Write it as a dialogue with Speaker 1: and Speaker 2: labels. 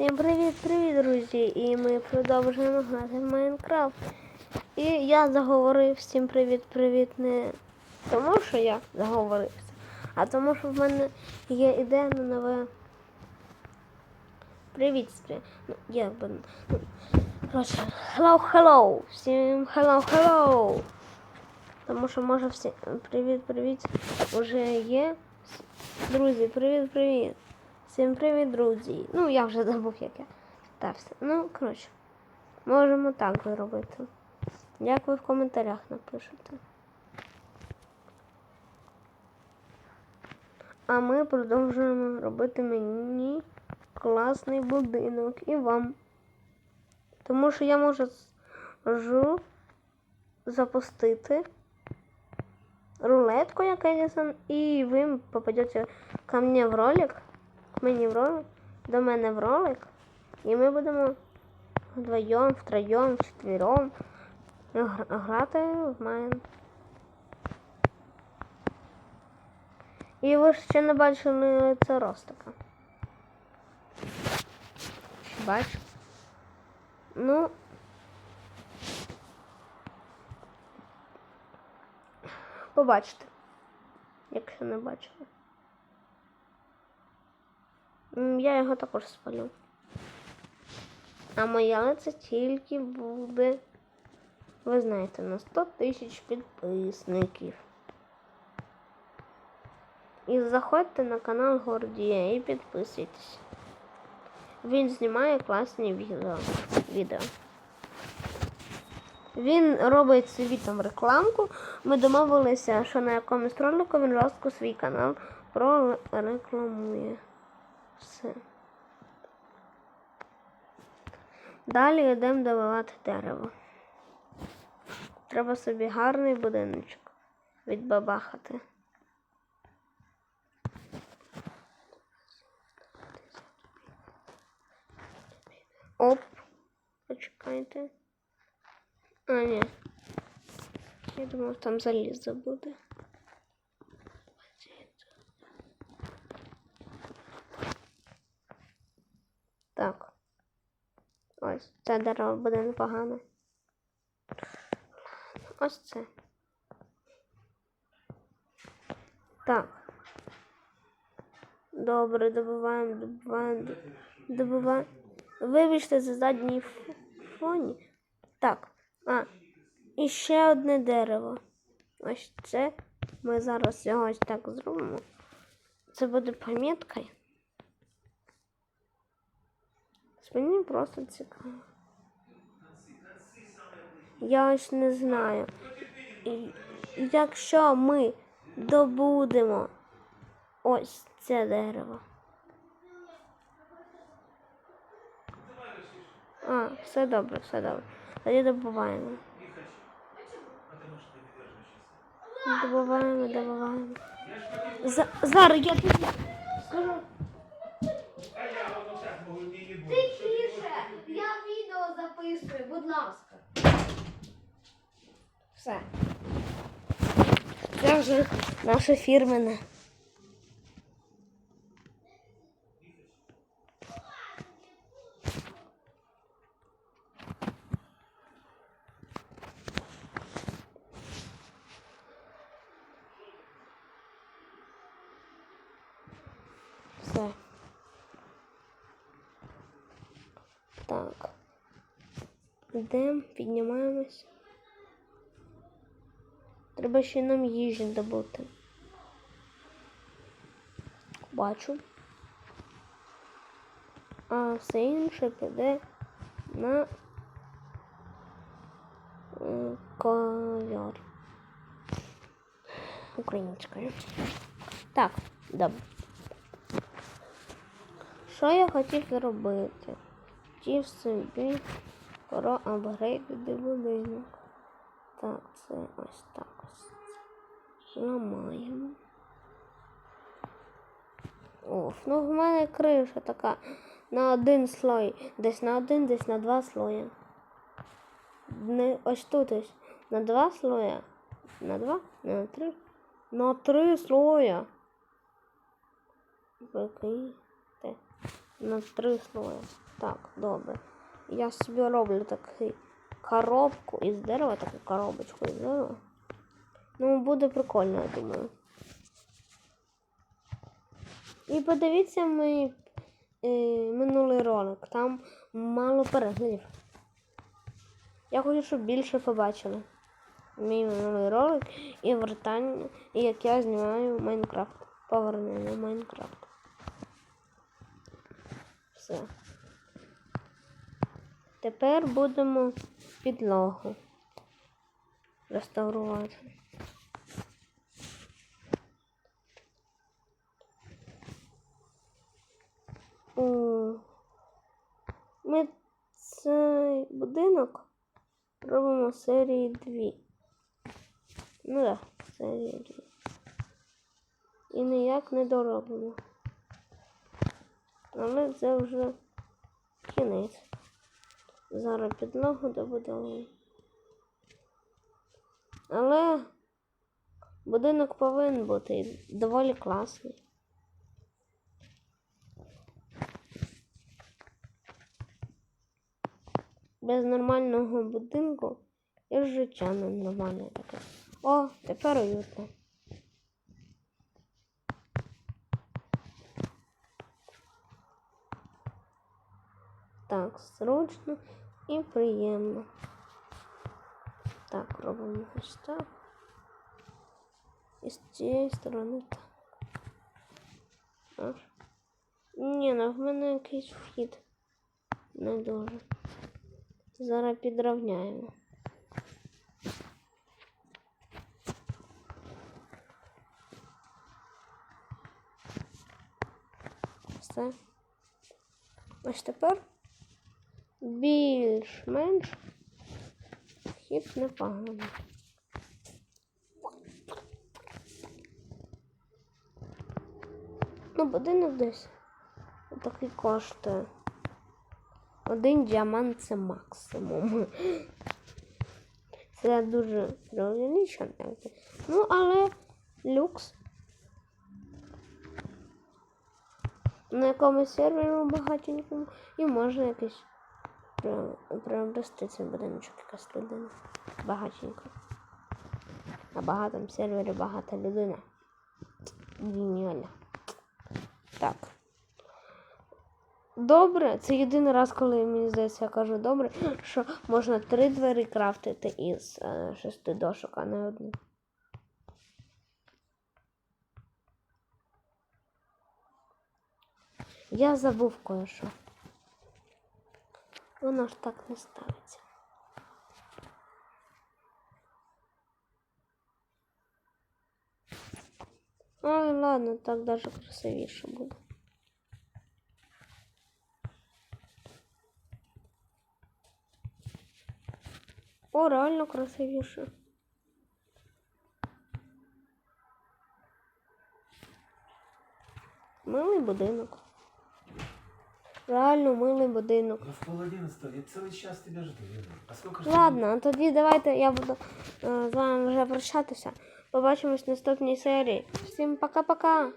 Speaker 1: Всім привіт-привіт, друзі! І ми продовжуємо грати в Майнкрафт. І я заговорив всім привіт-привіт не тому, що я заговорився, а тому, що в мене є ідея на нове. Привіт, спря... Ну, як би. Ну, коротше, hello, hello! Всім hello, hello! Тому що може всі. Привіт-привіт уже є. Друзі, привіт-привіт! Всім привіт, друзі. Ну, я вже забув, як я стався. Ну, коротше, можемо так зробити. Як ви в коментарях напишете. А ми продовжуємо робити мені класний будинок і вам. Тому що я можу запустити рулетку, як Едісон, і ви попадете ко мне в ролик мені в ролик, до мене в ролик, і ми будемо вдвоєм, втроєм, вчетвером грати в Майн. І ви ж ще не бачили це ростика. Чи бачу? Ну. Побачите, якщо не бачили. Я його також спалю. А моя лице тільки буде, ви знаєте, на 100 тисяч підписників. І заходьте на канал Гордія і підписуйтесь. Він знімає класні відео. відео. Він робить собі там рекламку. Ми домовилися, що на якомусь ролику він жорстко свій канал прорекламує. Все. Далі йдемо добивати дерево. Треба собі гарний будиночок відбабахати. Оп. Почекайте. А, ні. Я думав, там залізо буде. Так. Ось, це дерево буде непогане. Ось це. Так. Добре, добуваємо, добуваємо, добуваємо. Вибачте за задній фоні. Так. А, і ще одне дерево. Ось це. Ми зараз його ось так зробимо. Це буде пам'яткою. Мені просто цікаво. Я ось не знаю. Якщо ми добудемо ось це дерево. А, все добре, все добре. Тоді добуваємо. Добуваємо, добуваємо. За, зараз я тобі відео записую, будь ласка. Все. Це вже наше фірмене. Все. Так. Йдемо, піднімаємось. Треба ще нам їжі добути. Бачу. А все інше піде на е, ковер. Українською. Так, добре. Що я хотів зробити? Хотів собі про апгрейдити будинок. Так, це ось так ось. Ламаємо. Оф, ну в мене криша така на один слой. Десь на один, десь на два слої. Не, ось тут ось. На два слоя. На два? На три? На три слоя. Прикиньте. На три слоя. Так, добре. Я собі роблю таку коробку із дерева, таку коробочку із дерева. Ну, буде прикольно, я думаю. І подивіться мій е, минулий ролик. Там мало переглядів. Я хочу, щоб більше побачили. Мій минулий ролик і вертання, і як я знімаю Майнкрафт. Повернення Майнкрафт. Все. Тепер будемо підлогу реставрувати. Ми цей будинок робимо серії 2. Ну так, серії 2. І ніяк не доробимо. Але це вже кінець. Зараз підлогу добудовуємо. Але будинок повинен бути доволі класний. Без нормального будинку і життя ненормальне таке. О, тепер уютно. зручно і приємно. Так, робимо ось так. І з цієї сторони так. Аж. Ні, ну в мене якийсь вхід. Не дуже. Зараз підрівняємо. Все. Ось тепер Більш-менш хід непоганий. Ну, будинок десь такий коштує. Один діамант це максимум. Це дуже преувеличено. Ну, але люкс. На якомусь сервері багатенькому і можна якийсь приобрести цей будиночок якась людина. Багатенько. На багатому сервері багата людина. Геніально. Так. Добре, це єдиний раз, коли мені здається, я кажу добре, що можна три двері крафтити із е, шести дошок, а не одну. Я забув кое-що. Воно ж так не ставиться. Ой, ладно, так даже красивіше буде. О, реально красивіше. Милий будинок. Реально милий будинок.
Speaker 2: Ну в пол одиннадцатого, я цілий час тебе жду, Лена. А сколько ж
Speaker 1: Ладно, тоді давайте я буду е, з вами вже прощатися. Побачимось в наступній серії. Всім пока-пока.